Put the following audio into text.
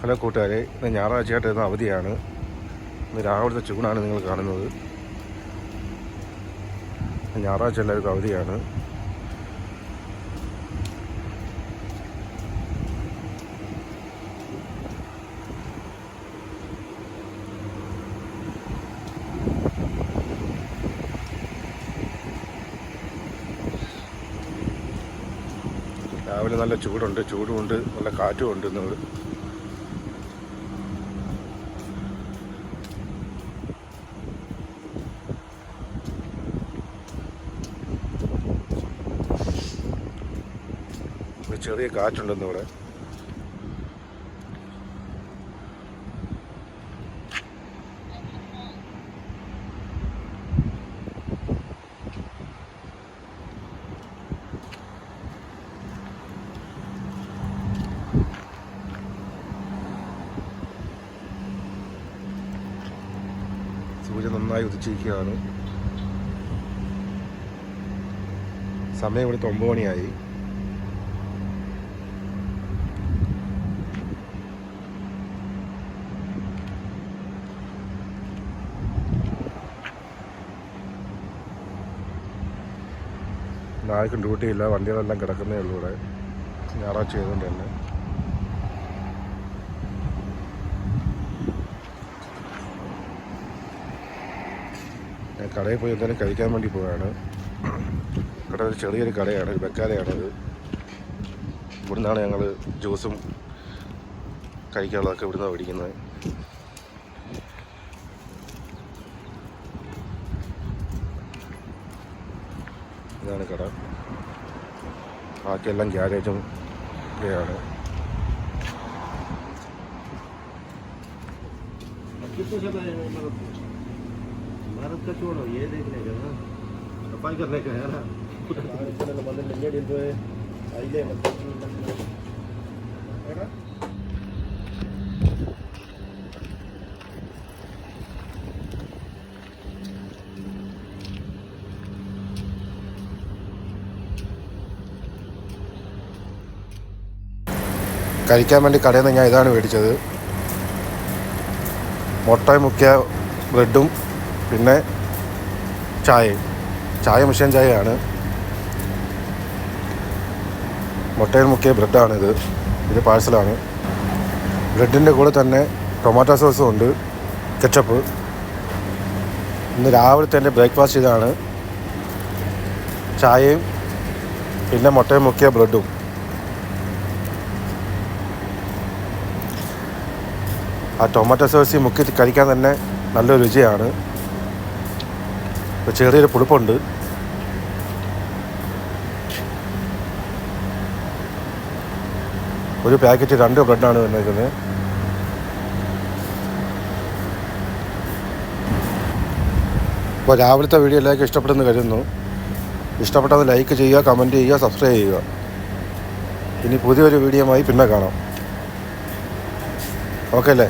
Hello കൂട്ടുകാരെ ഇന്ന് ഞായറാഴ്ചയായിട്ട് ഇന്ന് അവധിയാണ്. ഇന്ന് രാവിലത്തെ ചൂടാണ് നിങ്ങൾ കാണുന്നത്. ഞായറാഴ്ച എല്ലാവർക്കും അവധിയാണ്. രാവിലെ നല്ല ചൂടുണ്ട് ചൂടുമുണ്ട് നല്ല കാറ്റുമുണ്ട് ഇന്ന്. ഒരു ചെറിയ കാറ്റുണ്ടെന്ന് ഇവിടെ. സൂര്യൻ നന്നായി ഉദിച്ചിരിക്കുകയാണ്. സമയം ഇവിടുത്തെ ഒമ്പത് മണിയായി. ആർക്കും ഡ്യൂട്ടിയില്ല വണ്ടികളെല്ലാം കിടക്കുന്നേ ഉള്ളൂ ഇവിടെ. ഞായറാഴ്ച ചെയ്തുകൊണ്ട് തന്നെ. ഞാൻ കടയിൽ പോയി എന്തായാലും കഴിക്കാൻ വേണ്ടി പോവുകയാണ് ഇവിടെ ഒരു ചെറിയൊരു കടയാണ് ഒരു ബക്കാലയാണിത് ഇവിടുന്നാണ് ഞങ്ങൾ ജ്യൂസും കഴിക്കാനുള്ളതൊക്കെ ഇവിടുന്നാണ് മേടിക്കുന്നത്. ഇതാണ് കട ബാക്കിയെല്ലാം ഗ്യാരേജും ഒക്കെയാണ് कितने समय है इमारत इमारत का छोड़ो ये देखने का ना सफाई करने का है ना കഴിക്കാൻ വേണ്ടി കടയിൽ നിന്ന് ഞാൻ ഇതാണ് മേടിച്ചത്. മുട്ട മുക്കിയ ബ്രെഡും പിന്നെ ചായയും. ചായ മിഷൻ ചായയാണ്. മുട്ടയിൽ മുക്കിയ ബ്രെഡാണിത്. ഇത് പാഴ്സലാണ്. ബ്രെഡിന്റെ കൂടെ തന്നെ ടൊമാറ്റോ സോസും ഉണ്ട്. കെച്ചപ്പ്. ഇന്ന് രാവിലത്തെ എന്റെ ബ്രേക്ക്ഫാസ്റ്റ് ഇതാണ്. ചായയും പിന്നെ മുട്ടയിൽ മുക്കിയ ബ്രെഡും. ആ ടൊമാറ്റോ സോസ് മുക്കി കഴിക്കാൻ തന്നെ നല്ല രുചിയാണ്. ചെറിയൊരു പുളിപ്പുണ്ട്. ഒരു പാക്കറ്റ് രണ്ട് ബ്രെഡാണ് വന്നിരിക്കുന്നത് അപ്പോൾ രാവിലത്തെ വീഡിയോ എല്ലാവർക്കും ഇഷ്ടപ്പെടുന്നു കരുതുന്നു. ഇഷ്ടപ്പെട്ടത് ലൈക്ക് ചെയ്യുക കമന്റ് ചെയ്യുക സബ്സ്ക്രൈബ് ചെയ്യുക. ഇനി പുതിയൊരു വീഡിയോയുമായി പിന്നെ കാണാം. ഓക്കെ അല്ലേ?